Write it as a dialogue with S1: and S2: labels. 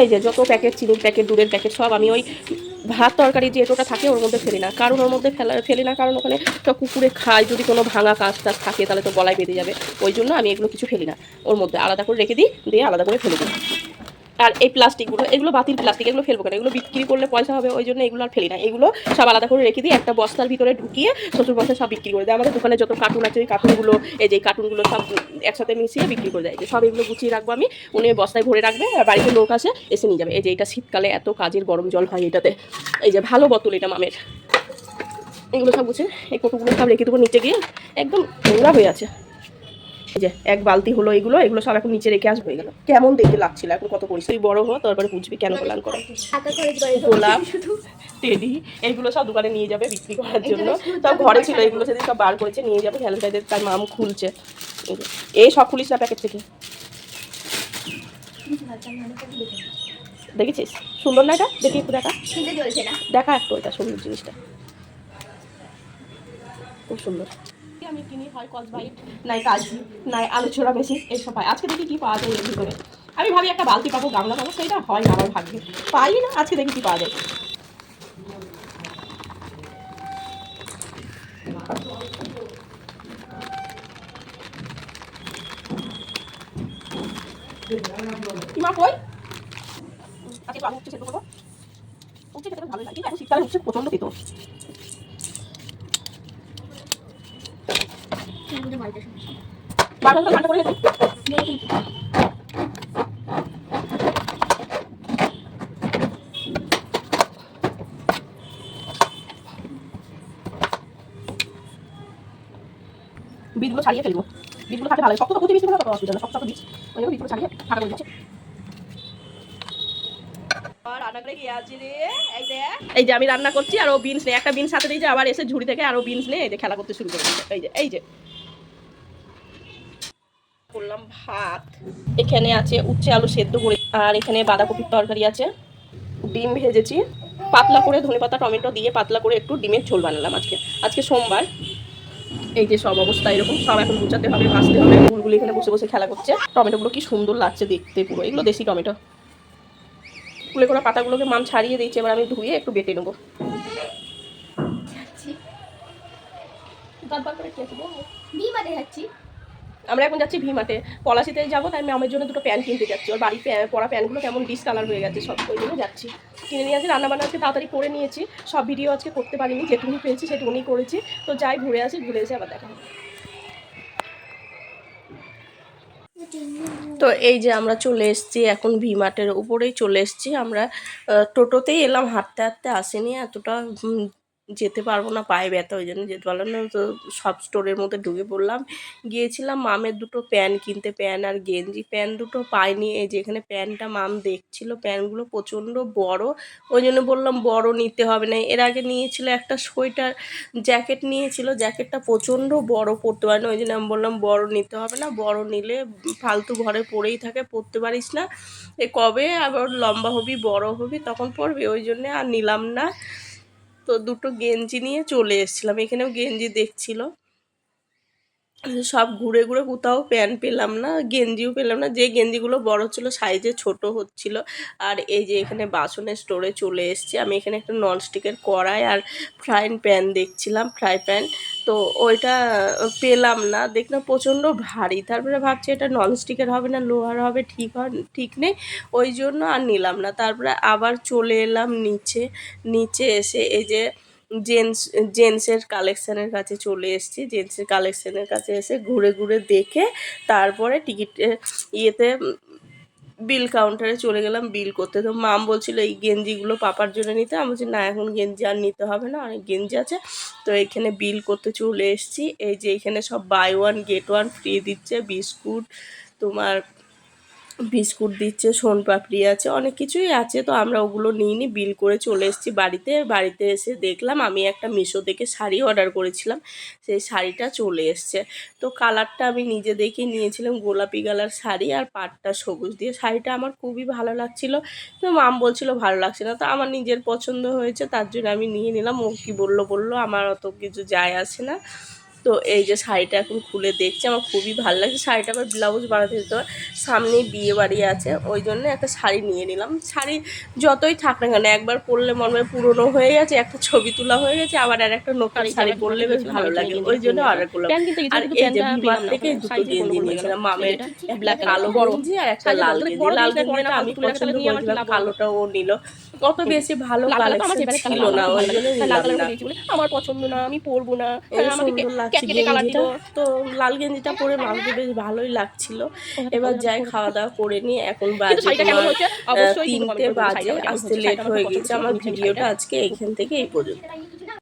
S1: এই যে যত প্যাকেট চিনির প্যাকেট, দুধের প্যাকেট, সব আমি ওই ভাত তরকারি যে এটোটা থাকে ওর মধ্যে ফেলি না। কারণ ওর মধ্যে ফেলা ফেলি না, কারণ ওখানে সব কুকুরে খায়, যদি কোনো ভাঙা কাজ টাজ থাকে তাহলে তো গলায় বেঁধে যাবে। ওই জন্য আমি এগুলো কিছু ফেলি না। ওর মধ্যে আলাদা করে রেখে দিই, দিয়ে আলাদা করে ফেলে দিই। আর এই প্লাস্টিকগুলো, এগুলো বাতিল প্লাস্টিক, এগুলো ফেলব কেন? এগুলো বিক্রি করলে পয়সা হবে, ওই জন্য এগুলো আর ফেলি না। এগুলো সব আলাদা করে রেখে দিই একটা বস্তার ভিতরে ঢুকিয়ে শ্বশুর বস্তা সব বিক্রি করে দেয়। আমাদের দোকানে যত কার্টুন আছে ওই কার্টুনগুলো এই যে কার্টুনগুলো সব একসাথে মিশিয়ে বিক্রি করে দেয়। যে সব এগুলো গুছিয়ে রাখব আমি, উনি বস্তায় ভরে রাখবে, আর বাড়িতে লোক আসে, এসে নিয়ে যাবে। এই যে এটা শীতকালে এত কাজের গরম জল হয় এটাতে। এই যে ভালো বোতল এটা মামের। এগুলো সব গুছিয়ে, এই কটুগুলো সব রেখে দেবো নিচে গিয়ে। একদম নোংরা হয়ে আছে। যে এক বালতি হলো এগুলো এগুলো সব এখন নিচে রেখে আসব। এগুলো কেমন দেখতে লাগছিল এখন কত করিস তুই বড় হো তারপরে বুঝবি কেন প্ল্যান করে গোলাপ টেডি এইগুলো সব দোকানে নিয়ে যাবে বিক্রি করার জন্য। সব ঘরে ছিল এগুলো সেদিন সব বার করেছে নিয়ে যাবে ভ্যালেন্টাইনের তার মাম খুলছে। এই সব খুলিস না প্যাকেট থেকে। দেখেছিস? সুন্দর না এটা? দেখি একটু দেখা। দেখা একটু এটা সুন্দর জিনিসটা। খুব সুন্দর। আমি কিনি, হয় কসবাইট নাই কাজি, নাই আলু ছোড়া বেশি এইসব পাই আজকে দেখি কি পাওয়া যায় এর ভিতরে। আমি ভাবি একটা বালতি পাবো, গামলা পাবো সেইটা হয় না আমার ভাগ্যে। পাই না, আজকে দেখি কি পাওয়া যায়। ইমা কই? আজকে আলু উঠছে সেদ্ধ করব উঠছে খেতে ভালোই লাগে শীতকালে উঠছে প্রচণ্ড তেতো।
S2: আমাদের বাড়িতে সমস্যা
S1: বারবার করে ঠান্ডা করে রেখে বীজগুলো ছাড়িয়ে ফেলব। বীজগুলো থাকলে ভালো শক্ত তো বীজ অসুবিধা শক্ত শক্ত বীজ। ওই জন্য বীজগুলো ছাড়িয়ে ফাঁকা করে দিচ্ছি। এই যে। আমি রান্না করছি আর ও বিনস নেই। একটা বিনস সাথে দিয়েছে আবার এসে ঝুড়ি থেকে আরও বিনস নিয়ে এই যে খেলা করতে শুরু করে এই যে এই যে। করলাম ভাত। এখানে আছে উচ্ছে, আলু সেদ্ধ করে, আর এখানে বাঁধাকপির তরকারি আছে। ডিম ভেজেছি। পাতলা করে ধনেপাতা, টমেটো দিয়ে পাতলা করে একটু ডিমের ঝোল বানালাম আজকে। আজকে সোমবার। এই যে সব অবস্থা এরকম, সব এখন গুছাতে হবে, ভাজতে হবে ফুলগুলি এখানে বসে বসে খেলা করছে। টমেটোগুলো কি সুন্দর লাগছে দেখতে পুরো, এগুলো দেশি টমেটো। ফুলে করা পাতাগুলোকে মাম ছাড়িয়ে দিয়েছে, এবার আমি ধুয়ে একটু বেটে নেব। করে
S2: যাচ্ছি
S1: আমরা এখন যাচ্ছি ভিমাতে। পলাশিতে যাব, তাই আমি আমার জন্য দুটো প্যান্ট কিনতে যাচ্ছি। ওর বাড়ি প্যা- পরা প্যান্টগুলো কেমন ডিসকালার হয়ে গেছে, সব ওই জন্য যাচ্ছি। কিনে নিয়ে আসি রান্না বান্না আজকে তাড়াতাড়ি করে নিয়েছি। সব ভিডিও আজকে করতে পারিনি, যেটুকুনি পেয়েছি সেটুকুনি করেছি। তো যাই, ঘুরে আসি, ঘুরে এসে আবার দেখা তো এই যে আমরা চলে এসেছি, এখন ভিমার্টের উপরেই চলে এসেছি। আমরা টোটোতেই এলাম, হাঁটতে হাঁটতে আসেনি, এতটা যেতে পারব না, পায়ে ব্যথা, ওই জন্য যেতে পারলাম না। তো সব স্টোরের মধ্যে ঢুকে পড়লাম। গিয়েছিলাম মামের দুটো প্যান্ট কিনতে প্যান আর গেঞ্জি। প্যান্ট দুটো পাইনি, এই যে এখানে প্যান্টটা মাম দেখছিল প্যান্টগুলো প্রচণ্ড বড়। ওই জন্য বললাম, বড় নিতে হবে না। এর আগে নিয়েছিল একটা সোয়েটার জ্যাকেট নিয়েছিল। জ্যাকেটটা প্রচণ্ড বড়, পরতে পারে না ওই জন্য আমি বললাম, বড় নিতে হবে না, বড় নিলে ফালতু ঘরে পড়েই থাকে, পরতে পারিস না। এ কবে আবার লম্বা হবি, বড় হবি, তখন পরবি। ওই জন্যে আর নিলাম না। তো দুটো গেঞ্জি নিয়ে চলে এসেছিলাম। এখানেও গেঞ্জি দেখছিল। সব ঘুরে ঘুরে কোথাও প্যান্ট পেলাম না, গেঞ্জিও পেলাম না। যে গেঞ্জিগুলো বড় ছিল, সাইজে ছোট হচ্ছিল। আর এই যে এখানে বাসনের স্টোরে চলে এসছি। আমি এখানে একটা ননস্টিকের কড়াই আর ফ্রাইং প্যান দেখছিলাম, ফ্রাই প্যান। তো ওইটা পেলাম না। দেখলাম প্রচণ্ড ভারী। তারপরে ভাবছি এটা ননস্টিকের হবে না, লোহার হবে, ঠিক হয়, ঠিক নেই। ওই জন্য আর নিলাম না। তারপরে আবার চলে এলাম নিচে। নিচে এসে এই যে জেন্টস জেন্টসের কালেকশানের কাছে চলে এসেছি। জেন্টসের কালেকশানের কাছে এসে ঘুরে ঘুরে দেখে, তারপরে টিকিট ইয়েতে বিল কাউন্টারে চলে গেলাম বিল করতে। তো মাম বলছিল, এই গেঞ্জিগুলো পাপার জন্য নিতে। আমি বলছি, না, এখন গেঞ্জি আর নিতে হবে না, অনেক গেঞ্জি আছে। তো এখানে বিল করতে চলে এসছি। এই যে এখানে সব buy one get one free দিচ্ছে। বিস্কুট, তোমার বিস্কুট দিচ্ছে, সোন পাপড়ি আছে, অনেক কিছুই আছে। তো আমরা ওগুলো নিয়ে নিই বিল করে চলে এসেছি বাড়িতে। বাড়িতে এসে দেখলাম আমি একটা মিশো থেকে শাড়ি অর্ডার করেছিলাম। সেই শাড়িটা চলে এসছে। তো কালারটা আমি নিজে দেখে নিয়েছিলাম, গোলাপি কালার শাড়ি আর পাটটা সবুজ দিয়ে। শাড়িটা আমার খুবই ভালো লাগছিল। তো মাম বলছিল, ভালো লাগছে না। তো আমার নিজের পছন্দ হয়েছে, তার জন্য আমি নিয়ে নিলাম। ও কী বলল বলল, আমার অত কিছু যায় আসে না। তো এই যে শাড়িটা এখন খুলে দেখছি আমার খুবই ভালো লাগছে। শাড়িটা আবার ব্লাউজ বানাতে দিতে সামনে বিয়ে বাড়ি আছে ওই জন্য একটা শাড়ি নিয়ে নিলাম। শাড়ি যতই থাক না কেন একবার পরলে মনে হয় পুরনো হয়ে গেছে একটা ছবি তোলা হয়ে গেছে আবার আর একটা নতুন শাড়ি পরলে বেশ ভালো লাগে। ওই জন্য অর্ডার করলাম। আর এই যে
S3: প্যান্টটা
S1: বিমার
S3: পেলাম না।
S1: থেকে দুটো গেঞ্জি নিয়েছিলাম মামের একটা কালো
S3: বড়।
S1: গেঞ্জি আর একটা লাল গেঞ্জি লাল গেঞ্জিটা আমি পছন্দ করেছিলাম
S3: লাভ
S1: কালোটা ও নিল। অত বেশি ভালো কালেকশন ছিল না
S3: আমার
S1: ওই জন্য
S3: লাল কালার বলে আমার পছন্দ না আমি পরবো না। আমাকে কালার দিব
S1: তো লাল গেঞ্জিটা পরে মাকে বেশ ভালোই লাগছিল। এবার যাই খাওয়া দাওয়া করে নিয়ে এখন বাজে তিনটে বাজে আসতে লেট হয়ে গেছে আমার ভিডিওটা আজকে এখান থেকে এই পর্যন্ত।